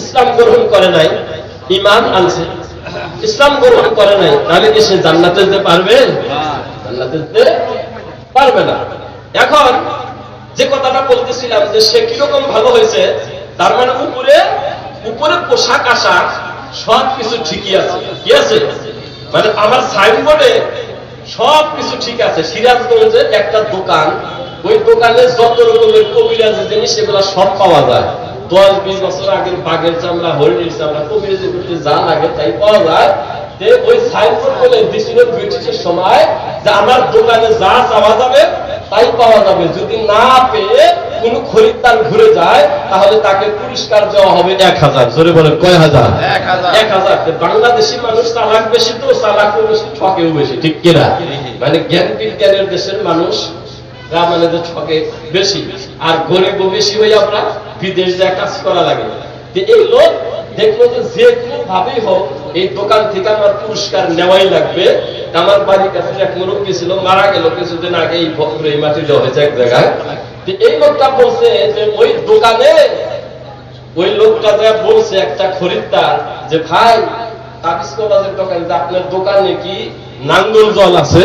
ইসলাম গ্রহণ করে নাই ইমান আনছে। ইসলাম গ্রহণ করে নাই, তাহলে কি সে জান্নাতে যেতে পারবে? জান্নাতে যেতে পারবে না। এখন যে কথাটা বলতেছিলাম যে সে কীরকম ভালো হয়েছে, তার মানে উপরে উপরে পোশাক, আশাক সব কিছু ঠিকই আছে। কি আছে? মানে আমার সাইনবোর্ডে সব কিছু ঠিক আছে। সিরাজগঞ্জের একটা দোকান, ওই দোকানে যত রকমের কবিরাজি জিনিস সেগুলো সব পাওয়া যায়। দশ বিশ বছর আগের বাঘের চামড়া হরিণের চামড়া করতে যা লাগে তাই পাওয়া যায়। ওই সাইনবোর্ড বলে দিছিল ব্রিটিশের সময় যে আমার দোকানে যা চাওয়া যাবে তাই পাওয়া যাবে। যদি না পেয়ে কোন খরিদ্দার ঘুরে যায় তাহলে তাকে পুরস্কার দেওয়া হবে এক হাজার। জোরে বলেন কয় হাজার? এক হাজার। এক হাজার। তো বাংলাদেশি মানুষ চালাক বেশি তো চালাকও বেশি ঠকেও বেশি ঠিক কিনা? মানে জ্ঞান বিজ্ঞানের দেশের মানুষ ঠকে বেশি। আর গরিবও বেশি হয়ে বিদেশ যায় কাজ করা লাগে। এই লোক দেখল যে কোনো ভাবেই হোক, এই দোকান থেকে আমার পুরস্কার নেওয়াই লাগবে। আমার বাড়ির কাছে এক মুরব্বী ছিল, মারা গেল কিছুদিন আগে এই ভদ্র এই মাটি হয়েছে এক জায়গায়। এই লোকটা বলছে যে ওই দোকানে ওই লোকটা যা বলছে একটা খরিদ্দার যে, ভাই, তাবিজ দোকান আপনার দোকানে কি নাঙ্গল জল আছে?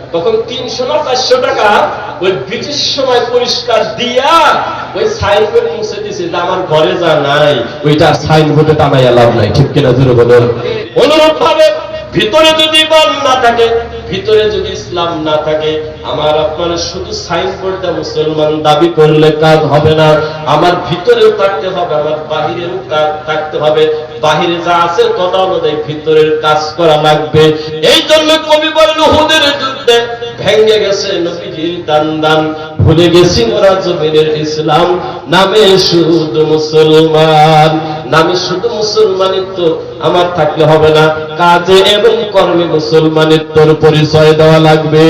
তখন তিনশো না চারশো টাকা ওই ব্রিটিশ সময় পরিষ্কার দিয়া ওই সাইনবোর্ড মুছে দিছে যে আমার ঘরে যা নাই, ওইটা সাইনবোর্ডে টানাইয়া লাভ নাই। ঠিক কিনা জোরে বলুন? অনুরূপ ভাবে ভিতরে যদি বল না থাকে ভিতরে যদি ইসলাম না থাকে, আমার আপনার শুধু সাইনবোর্ডটা মুসলমান দাবি করলে কাজ হবে না। আমার ভিতরেও থাকতে হবে, আমার বাহিরেও থাকতে হবে। বাহিরে যা আছে তদা অনুযায়ী ভিতরের কাজ করা লাগবে। এই জন্য কবি বলেন, হুদের যুদ্ধে ভেঙ্গে গেছে নবীজির দান দান ভুলে গেছি ওরা জমিনের ইসলাম। নামে শুধু মুসলমান, নামে শুধু মুসলমানিত্ব আমার থাকলে হবে না। কাজে এবং কর্মে মুসলমানিত্বর পরিচয় দেওয়া লাগবে।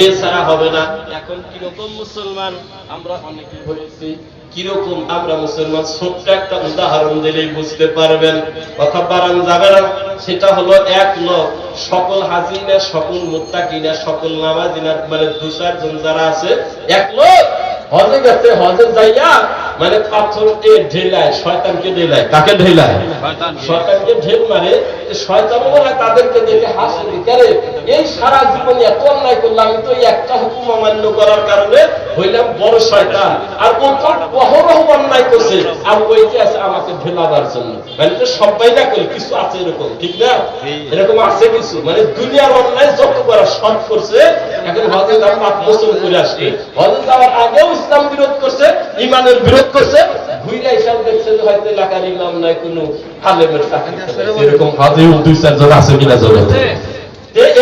এছাড়া হবে না। এখন কীরকম মুসলমান? আমরা অনেকে হয়েছি। কীরকম আমরা মুসলমান? ছোট্ট একটা উদাহরণ দিলেই বুঝতে পারবেন। কথা বাড়ান যাবে না। সেটা হলো এক লোক, সকল হাজিনা সকল মুত্তাকিনা সকল নামাজিনা মানে দু চারজন যারা আছে, এক লোক। হজে গেছে হজে যাইয়া মানে পাথর এ ঢেলায় শয়তানকে ঢেলায়। কাকে ঢেলায়? শয়তানকে। ঢেল মারে শয়তান মনে তাদেরকে দেখে হাসে কেরে? এই সারা জীবন এত অন্যায় করলাম তো একটা হুকুম অমান্য করার কারণে হইলাম বড় শয়তান। আর ও তো অহরহ অন্যায় করছে। আর ওইকে আছে আমাকে ঢেলাবার জন্য। মানে তো সবাই না করি কিছু আছে এরকম ঠিক না? এরকম আছে কিছু। মানে দুনিয়ার অন্যায় যত করা সব করছে এখন হজে যাওয়ার পাঁচ বছর করে আসছে। হজে যাওয়ার আগেও ইসলাম বিরোধ করছে ইমানের বিরোধ করছে ঘুরে হিসাব দেখছে যে হয়তো এলাকার ইমাম নাই কোনো আলেমের চাকরি এরকম হজেও দুই চারজন আছে কিনা জগতে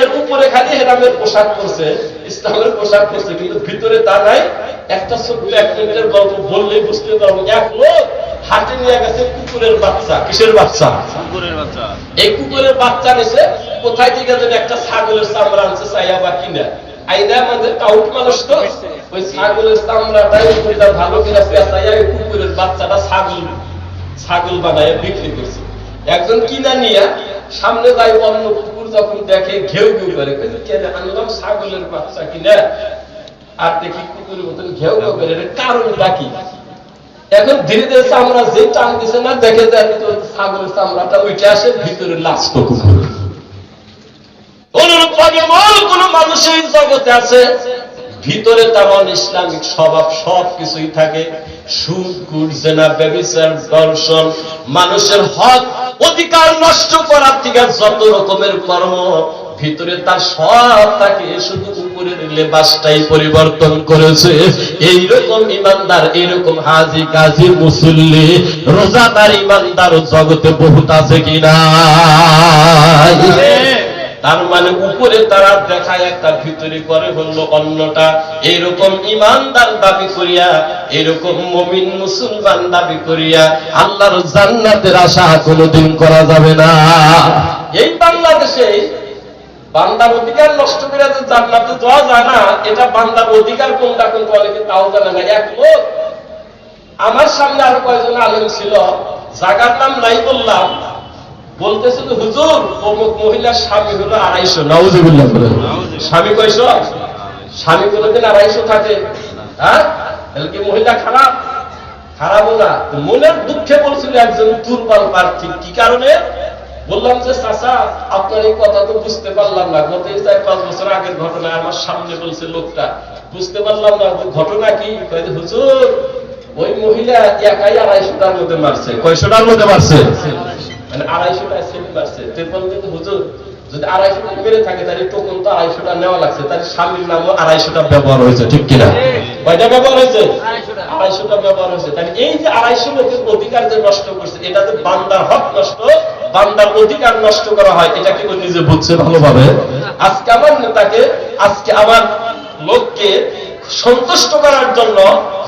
এর উপরে খালি হেরামের পোশাক করছে ইসলামের পোশাক করছে কিন্তু ভিতরে তা নাই। একটা ছোট্ট এক মিনিটের গল্প বললেই বুঝতে পারব। এক লোক হাটে নিয়ে গেছে কুকুরের বাচ্চা। কিসের বাচ্চা? এই কুকুরের বাচ্চা নিছে কোথায় থেকে যেন একটা ছাগলের চামড়া আনছে চাইয়া বা কিনা। আইনা আমাদের টাউট মানুষ তো। ওই ছাগলের চামড়াটাই উপরে ভালো করে পেঁচাইয়া কুকুরের বাচ্চাটা ছাগল ছাগল বানায় বিক্রি করছে। একজন কিনা নিয়ে সামনে যাই অন্য কুকুর যখন দেখে ঘেউ ঘেউ করে কেন আনলাম ছাগলের বাচ্চা কিনা? আর দেখি কুকুরের মতন ঘেউ ঘেউ করে কারণটা কি? এখন ধীরে ধীরে চামড়া যে টান দিছে না, দেখে যায় ছাগলের চামড়াটা উঠে আসে ভিতরে লাস্ট কুকুর অনুরূপভাবে মূল কোন মানুষের জগতে আছে ভিতরে তেমন ইসলামিক স্বভাব সব কিছুই থাকে। সুদ গুড় জেনা, ব্যবিচার, দর্শন, মানুষের হক, অধিকার নষ্ট করার থেকে যত রকমের কর্ম, ভিতরে তার সব থাকে শুধু উপরের লেবাসটাই পরিবর্তন করেছে। এইরকম ইমানদার এরকম হাজি, কাজী, মুসল্লি, রোজাদার ইমানদার জগতে বহুত আছে কিনা? দেখায় একটা ভিতরে করে হলো অন্যটা? এইরকম ইমানদার দাবি করিয়া, এরকম মমিন মুসলমান দাবি করিয়া আল্লাহর জান্নাতের আশা কোনোদিন করা যাবে না। এই বাংলাদেশে বান্দার অধিকার নষ্ট করে যে জান্নাতে যাওয়া যায় না, এটা বান্দার অধিকার কোনটা কোনটা অনেকে তাও জানে না এক লোক আমার সামনে আরও কয়েকজন আলেম ছিল, জাগার নাম নাই বললাম বলতেছিল হুজুর অমুক মহিলার স্বামী হলো আড়াইশো। নাউজুবিল্লাহ বলে। স্বামী কয়শো? স্বামী কোনোদিন আড়াইশো থাকে। হ্যাঁ? তাহলে কি মহিলা খারাপ? খারাপও না। মনের দুঃখে বলছিল একজন দুর্বল প্রার্থী। কি কারণে? বললাম যে চাচা আপনার এই কথা তো বুঝতে পারলাম না। গত চার পাঁচ বছর আগের ঘটনা আমার সামনে বলছে লোকটা। বুঝতে পারলাম না ঘটনা কি? হুজুর ওই মহিলা একাই আড়াইশোটার মধ্যে মারছে। কয়শোটার মধ্যে মারছে? মানে আড়াইশোটা ছেলে মারছে তো বলতে তো হুজুর যদি আড়াইশোটা মেরে থাকে তাহলে টোকন তো আড়াইশোটা নেওয়া লাগছে। তাহলে স্বামীর নামও আড়াইশোটা ব্যবহার হয়েছে ঠিক কিনা? কয়টা ব্যবহার হয়েছে? আড়াইশোটা। ব্যবহার হয়েছে। তাহলে এই যে আড়াইশো লোকের অধিকার যে নষ্ট করছে এটা যে বান্দার হক নষ্ট বান্দার অধিকার নষ্ট করা হয় এটা কি নিজে বুঝছে ভালোভাবে? আজকে আমার নেতাকে আজকে আমার লোককে সন্তুষ্ট করার জন্য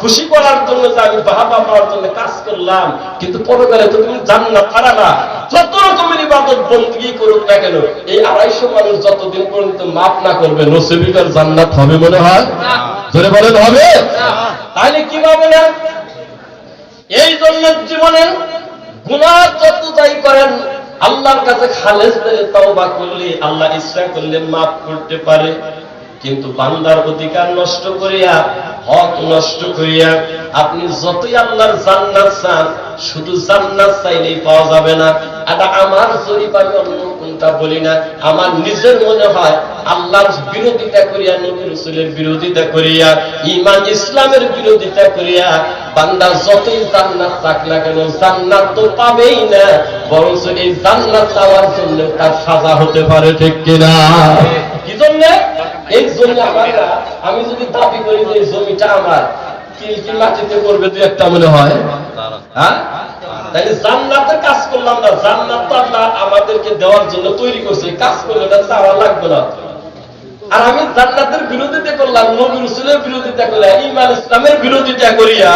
খুশি করার জন্য যে আমি বাহাবা পাওয়ার জন্য কাজ করলাম কিন্তু পরকালে তো তুমি জান্নাত পারা না। যত রকমের ইবাদত বন্দী করুক না কেন এই আড়াইশো মানুষ যতদিন পর্যন্ত মাপ না করবে নসিবিকার জান্নাত হবে মনে হয়? ধরে বলেন হবে? তাহলে কি হবে না? এই জন্য জীবনে গুণা যত যাই করেন আল্লাহর কাছে খালেজ দিলে তওবা করলে আল্লাহ ইচ্ছা করলে মাফ করতে পারে। কিন্তু বান্দার অধিকার নষ্ট করিয়া হক নষ্ট করিয়া আপনি যতই আল্লাহর জান্নাত চান শুধু জান্নাত চাইলেই পাওয়া যাবে না। এটা আমার জরিপ আমি অন্য কোনটা বলি না আমার নিজের মনে হয় আল্লাহর বিরোধিতা করিয়া নবী রসুলের বিরোধিতা করিয়া ইমান ইসলামের বিরোধিতা করিয়া বান্দা যতই জান্নাত চাক না কেন জান্নাত তো পাবেই না বরঞ্চ এই জান্নাত চাওয়ার জন্য তার সাজা হতে পারে ঠিক কিনা? কি জন্য? এই জমি আমার না, আমি যদি দাবি করি যে জমিটা আমার মাটিতে করবে দু একটা মনে হয়? হ্যাঁ? তাহলে কাজ করলাম না জান্নাত তো আল্লাহ আমাদেরকে দেওয়ার জন্য তৈরি করছে কাজ করলে ওটা চাওয়া লাগবে না। আর আমি জান্নাতের বিরোধিতা করলাম নবী রসুলের বিরোধিতা করলাম ইমান ইসলামের বিরোধিতা করিয়া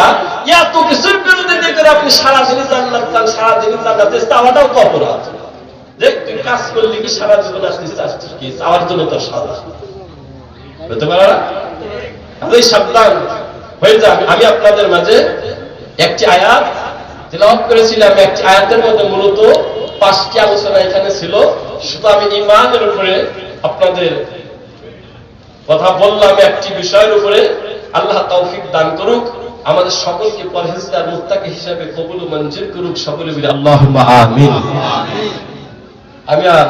এত কিছুর বিরোধিতা করে আপনি সারাদিনই জান্নাত চান সারাদিনই জান্নাতে চাওয়াটাও তো অপরাধ। দেখ তুই কাজ করলি কি সারা জীবন আসছিস চাচ্ছিস কি? চাওয়ার জন্য তোর সাজা। হতে পারে না? তাহলে সাবধান। হয়ে যাবে আমি আপনাদের মাঝে একটি আয়াত তেলাওয়াত করেছিলাম। একটি আয়াতের মধ্যে মূলত পাঁচটি আলোচনা এখানে ছিল। শুধু আমি ইমানের উপরে আপনাদের কথা বললাম একটি বিষয়ের উপরে। আল্লাহ তৌফিক দান করুক। আমাদের সকলকে পরহেজগার মুত্তাকি হিসাবে কবুল মঞ্জুর করুক সকলে মিলে। আল্লাহ আমিন। আমি আর